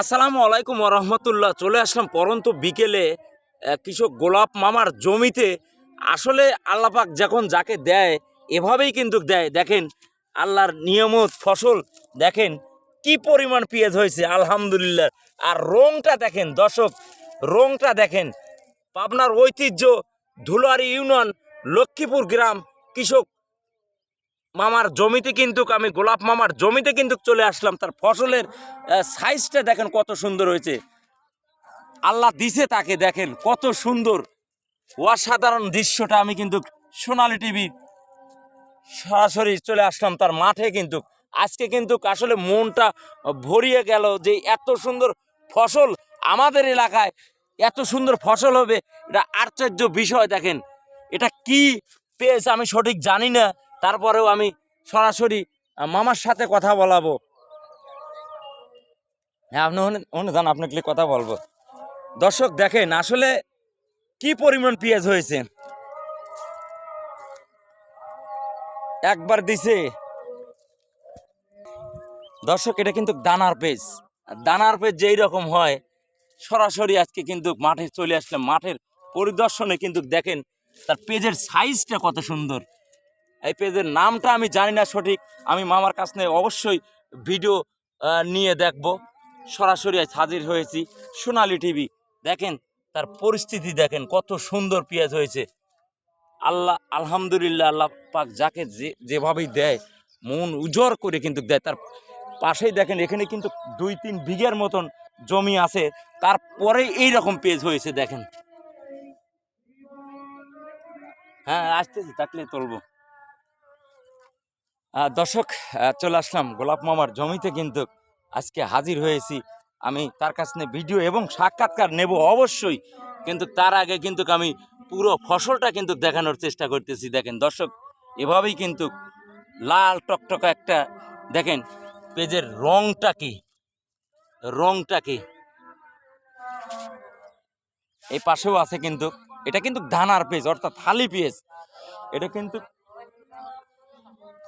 আসসালামু আলাইকুম রহমতুল্লাহ। চলে আসলাম পরন্ত বিকেলে কৃষক গোলাপ মামার জমিতে। আসলে আল্লাপাক যখন যাকে দেয়, এভাবেই কিন্তু দেয়। দেখেন, আল্লাহর নিয়মত, ফসল, দেখেন কি পরিমাণ পেঁয়াজ হয়েছে, আলহামদুলিল্লাহ। আর রংটা দেখেন, দর্শক, রংটা দেখেন। পাবনার ঐতিহ্য, ধুলারি ইউনিয়ন, লক্ষ্মীপুর গ্রাম, কৃষক মামার জমিতে কিন্তু আমি, গোলাপ মামার জমিতে কিন্তু চলে আসলাম। তার ফসলের সাইজটা দেখেন কত সুন্দর হয়েছে। আল্লাহ দিছে তাকে, দেখেন কত সুন্দর। অসাধারণ দৃশ্যটা আমি কিন্তু সোনালি টিভি সরাসরি চলে আসলাম তার মাঠে কিন্তু। আজকে কিন্তু আসলে মনটা ভরিয়ে গেল যে এত সুন্দর ফসল আমাদের এলাকায়, এত সুন্দর ফসল হবে। এটা আশ্চর্য বিষয় দেখেন। এটা কি পেয়েছে আমি সঠিক জানি না। তারপরেও আমি সরাসরি মামার সাথে কথা বলাবো। হ্যাঁ আপনি ওখানে যান, আপনাকে কথা বলব। দর্শক, দেখেন, আসলে কি পরিমাণ পেঁয়াজ হয়েছে? একবার দিছে। দর্শক, এটা কিন্তু দানার পেজ দানার পেজ যেই রকম হয়, সরাসরি আজকে কিন্তু মাঠে চলে আসলে মাঠের পরিদর্শনে কিন্তু দেখেন, তার পেজের সাইজটা কত সুন্দর। এই পেজের নামটা আমি জানি না সঠিক। আমি মামার কাছ থেকে অবশ্যই ভিডিও নিয়ে দেখব। সরাসরি আজ হাজির হয়েছি সোনালি টিভি। দেখেন, তার পরিস্থিতি দেখেন, কত সুন্দর পেঁয়াজ হয়েছে। আল্লাহ, আলহামদুলিল্লাহ, আল্লাহ পাক যাকে যে, যেভাবেই দেয়, মন উজড় করে কিন্তু দেয়। তার পাশেই দেখেন, এখানে কিন্তু দুই তিন বিঘের মতন জমি আছে। তারপরে এই রকম পেজ হয়েছে, দেখেন। হ্যাঁ আসতেছি থাকলে তুলবো। দর্শক চলে আসলাম গোলাপ মামার জমিতে কিন্তু আজকে হাজির হয়েছি। আমি তার কাছ থেকে ভিডিও এবং সাক্ষাৎকার নেব অবশ্যই, কিন্তু তার আগে কিন্তু আমি পুরো ফসলটা কিন্তু দেখানোর চেষ্টা করতেছি। দেখেন দর্শক, এভাবেই কিন্তু লাল টকটকা একটা, দেখেন, পেজের রংটা কি? রংটা কি? এই পাশেও আছে কিন্তু, এটা কিন্তু ধানার পেজ, অর্থাৎ থালি পেজ। এটা কিন্তু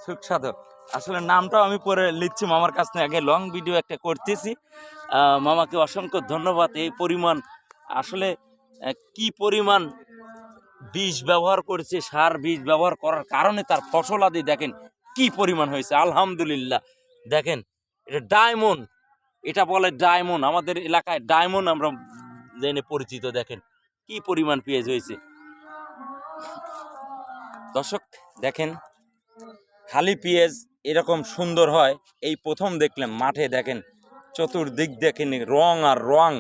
সুস্বাদু আসলে নামটাও আমি পরে লিখছি মামার কাছ থেকে। আগে লং ভিডিও একটা করতেছি। মামাকে অসংখ্য ধন্যবাদ এই পরিমাণ। আসলে কি পরিমাণ বীজ ব্যবহার করেছে, সার বীজ ব্যবহার করার কারণে তার ফসল আদি দেখেন কি পরিমাণ হয়েছে। আলহামদুলিল্লাহ। দেখেন, এটা ডায়মন্ড। এটা বলে ডায়মন্ড। আমাদের এলাকায় ডায়মন্ড আমরা জেনে পরিচিত, দেখেন। কি পরিমাণ পেঁয়াজ হয়েছে। দর্শক, দেখেন খালি পেঁয়াজ এরকম সুন্দর হয়। এই প্রথম দেখলাম, মাঠে দেখেন, চতুর্দিক দেখেন, রং আর রং।